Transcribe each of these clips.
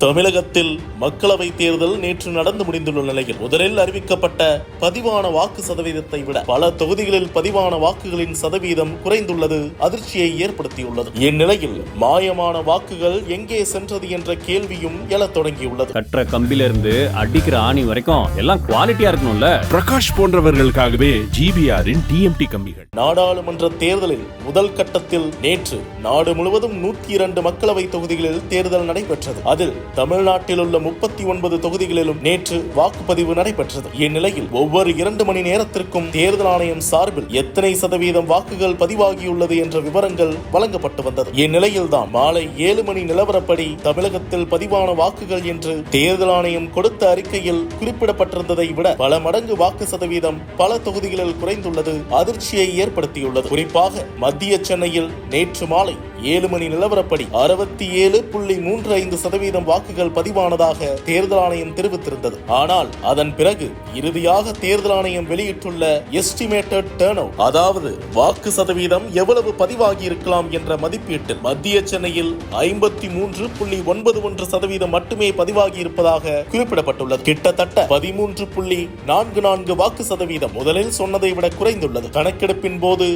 தமிழகத்தில் மக்களவை தேர்தல் நேற்று நடந்து முடிந்துள்ள நிலையில் முதலில் அறிவிக்கப்பட்ட பதிவான வாக்கு சதவீதத்தை விட பல தொகுதிகளில் பதிவான வாக்குகளின் சதவீதம் குறைந்துள்ளது அதிர்ச்சியை ஏற்படுத்தியுள்ளது. இந்நிலையில் மாயமான வாக்குகள் எங்கே சென்றது என்ற கேள்வியும் எழத் தொடங்கியுள்ளது. கட்டுற கம்பில இருந்து அடிக்கிற ஆணி வரைக்கும் எல்லாம் குவாலிட்டியா இருக்கணும்ல. பிரகாஷ் போன்றவர்களுக்காகவே ஜிபிஆரின் டிஎம்டி கம்பிகள். நாடாளுமன்ற தேர்தலில் முதல் கட்டத்தில் நேற்று நாடு முழுவதும் நூத்தி இரண்டு மக்களவை தொகுதிகளில் தேர்தல் நடைபெற்றது. அதில் தமிழ்நாட்டில் உள்ள முப்பத்தி ஒன்பது தொகுதிகளிலும் நேற்று வாக்குப்பதிவு நடைபெற்றது. இந்நிலையில் ஒவ்வொரு இரண்டு மணி நேரத்திற்கும் தேர்தல் ஆணையம் சார்பில் எத்தனை சதவீதம் வாக்குகள் பதிவாகியுள்ளது என்ற விவரங்கள் வழங்கப்பட்டு வந்தது. இந்நிலையில்தான் மாலை ஏழு மணி நிலவரப்படி தமிழகத்தில் பதிவான வாக்குகள் என்று தேர்தல் ஆணையம் கொடுத்த அறிக்கையில் குறிப்பிடப்பட்டிருந்ததை விட பல மடங்கு வாக்கு சதவீதம் பல தொகுதிகளில் குறைந்துள்ளது அதிர்ச்சியை ஏற்படுத்தியுள்ளது. குறிப்பாக மத்திய சென்னையில் நேற்று மாலை ஏழு மணி நிலவரப்படி அறுபத்தி ஏழு புள்ளி மூன்று ஐந்து சதவீதம் வாக்குகள் பதிவானதாக தேர்தல் ஆணையம் தெரிவித்திருந்தது. ஆனால் அதன் பிறகு இறுதியாக தேர்தல் ஆணையம் வெளியிட்டுள்ள எஸ்டிமேட்டட் டேர்ன் அதாவது வாக்கு சதவீதம் எவ்வளவு பதிவாகி இருக்கலாம் என்ற மதிப்பீட்டில் மத்திய சென்னையில் ஐம்பத்தி மூன்று புள்ளி ஒன்பது ஒன்று சதவீதம் மட்டுமே பதிவாகி இருப்பதாக குறிப்பிடப்பட்டுள்ளது. கிட்டத்தட்ட பதிமூன்று புள்ளி நான்கு நான்கு வாக்கு சதவீதம் முதலில் சொன்னதை விட குறைந்துள்ளது. கணக்கெடுப்பின் போது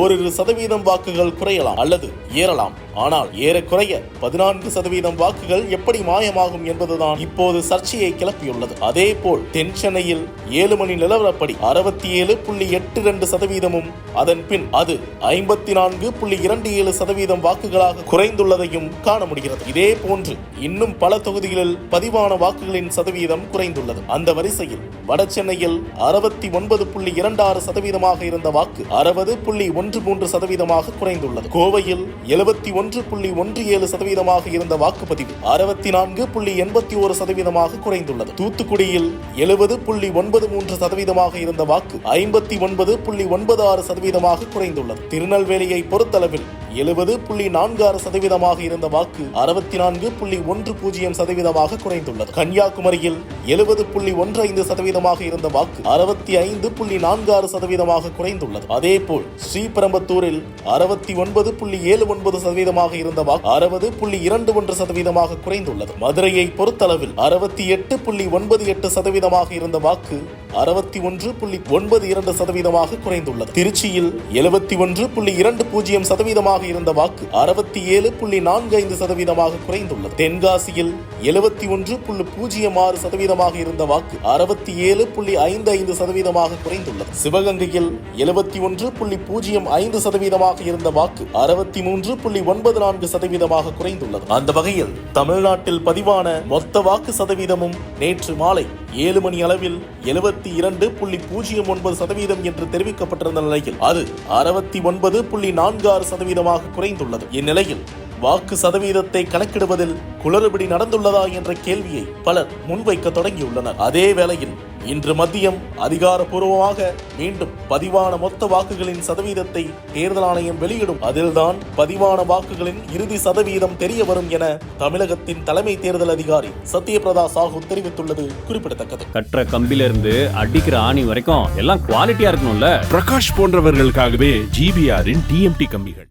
ஓரிரு சதவீதம் வாக்குகள் குறையலாம் அல்லது ஏறலாம். ஆனால் ஏறக்குறைய பதினான்கு சதவீதம் வாக்குகள் எப்படி மாயமாகும் என்பதுதான் இப்போது சர்ச்சையை கிளப்பியுள்ளது. அதே போல் தென் சென்னையில் ஏழு மணி நிலவரப்படி அறுபத்தி ஏழு புள்ளி எட்டு இரண்டு சதவீதமும் அதன் பின் அது ஐம்பத்தி நான்கு புள்ளி இரண்டு ஏழு சதவீதம் வாக்குகளாக குறைந்துள்ளதையும் காண முடிகிறது. இதே போன்று இன்னும் பல தொகுதிகளில் பதிவான வாக்குகளின் சதவீதம் குறைந்துள்ளது. அந்த வரிசையில் வட சென்னையில் அறுபத்தி ஒன்பது புள்ளி இரண்டு ஆறு சதவீதமாக இருந்த வாக்கு அறுபது புள்ளி ஒன்று மூன்று சதவீதமாக குறைந்துள்ளது. கோவையில் எழுபத்தி ஒன்று புள்ளி ஒன்று ஏழு சதவீதமாக இருந்த வாக்குப்பதிவு அறுபத்தி நான்கு புள்ளி எண்பத்தி ஒரு சதவீதமாக குறைந்துள்ளது. தூத்துக்குடியில் எழுபது புள்ளி ஒன்பது மூன்று சதவீதமாக இருந்த வாக்கு ஐம்பத்தி ஒன்பது புள்ளி ஒன்பது ஆறு சதவீதமாக குறைந்துள்ளது. திருநெல்வேலியை பொறுத்தளவில் எழுபது புள்ளி நான்கு ஆறு சதவீதமாக இருந்த வாக்கு அறுபத்தி நான்கு புள்ளி ஒன்று பூஜ்ஜியம் சதவீதமாக குறைந்துள்ளது. கன்னியாகுமரியில் எழுபது புள்ளி ஒன்று ஐந்து சதவீதமாக இருந்த வாக்கு அறுபத்தி ஐந்து புள்ளி நான்கு ஆறு சதவீதமாக குறைந்துள்ளது. அதேபோல் ஸ்ரீபெரும்பத்தூரில் அறுபத்தி ஒன்பது புள்ளி ஏழு ஒன்பது சதவீதமாக இருந்த வாக்கு அறுபது புள்ளி இரண்டு ஒன்று சதவீதமாக குறைந்துள்ளது. மதுரையை பொறுத்தளவில் அறுபத்தி எட்டு புள்ளி ஒன்பது எட்டு சதவீதமாக இருந்த வாக்கு அறுபத்தி ஒன்று புள்ளி ஒன்பது இரண்டு சதவீதமாக குறைந்துள்ளது. திருச்சியில் எழுபத்தி ஒன்று புள்ளி இரண்டு பூஜ்ஜியம் சதவீதமாக இருந்த வாக்கு அறுபத்தி ஏழு புள்ளி நான்கு ஐந்து சதவீதமாக குறைந்துள்ளது. தென்காசியில் எழுபத்தி ஒன்று புள்ளி பூஜ்ஜியம் ஆறு சதவீதமாக இருந்த வாக்கு அறுபத்தி ஏழு புள்ளி ஐந்து ஐந்து சதவீதமாக குறைந்துள்ளது. சிவகங்கையில் எழுபத்தி ஒன்று புள்ளி பூஜ்ஜியம் ஐந்து சதவீதமாக இருந்த வாக்கு அறுபத்தி மூன்று புள்ளி ஒன்பது நான்கு சதவீதமாக குறைந்துள்ளது. அந்த வகையில் தமிழ்நாட்டில் பதிவான மொத்த வாக்கு சதவீதமும் நேற்று மாலை ஏழு மணி அளவில் எழுபத்தி இரண்டு புள்ளி பூஜ்ஜியம் ஒன்பது சதவீதம் என்று தெரிவிக்கப்பட்டிருந்த நிலையில் அது அறுபத்தி ஒன்பது புள்ளி நான்கு ஆறு சதவீதமாக குறைந்துள்ளது. இந்நிலையில் வாக்கு சதவீதத்தை கணக்கிடுவதில் குளறுபடி நடந்துள்ளதா என்ற கேள்வியை பலர் முன்வைக்க தொடங்கியுள்ளனர். அதே வேளையில் இன்று மதியம் அதிகாரப்பூர்வமாக மீண்டும் பதிவான மொத்த வாக்குகளின் சதவீதத்தை தேர்தல் ஆணையம் வெளியிடும். அதில்தான் பதிவான வாக்குகளின் இறுதி சதவீதம் தெரிய வரும் என தமிழகத்தின் தலைமை தேர்தல் அதிகாரி சத்யபிரதா சாஹூ தெரிவித்துள்ளது குறிப்பிடத்தக்கது. கட்டுற கம்பில இருந்து அடிக்கிற ஆணி வரைக்கும் எல்லாம் குவாலிட்டியா இருக்கணும்ல? பிரகாஷ் போன்றவர்களுக்காகவே ஜிபிஆரின் டிஎம்டி கம்பிகள்.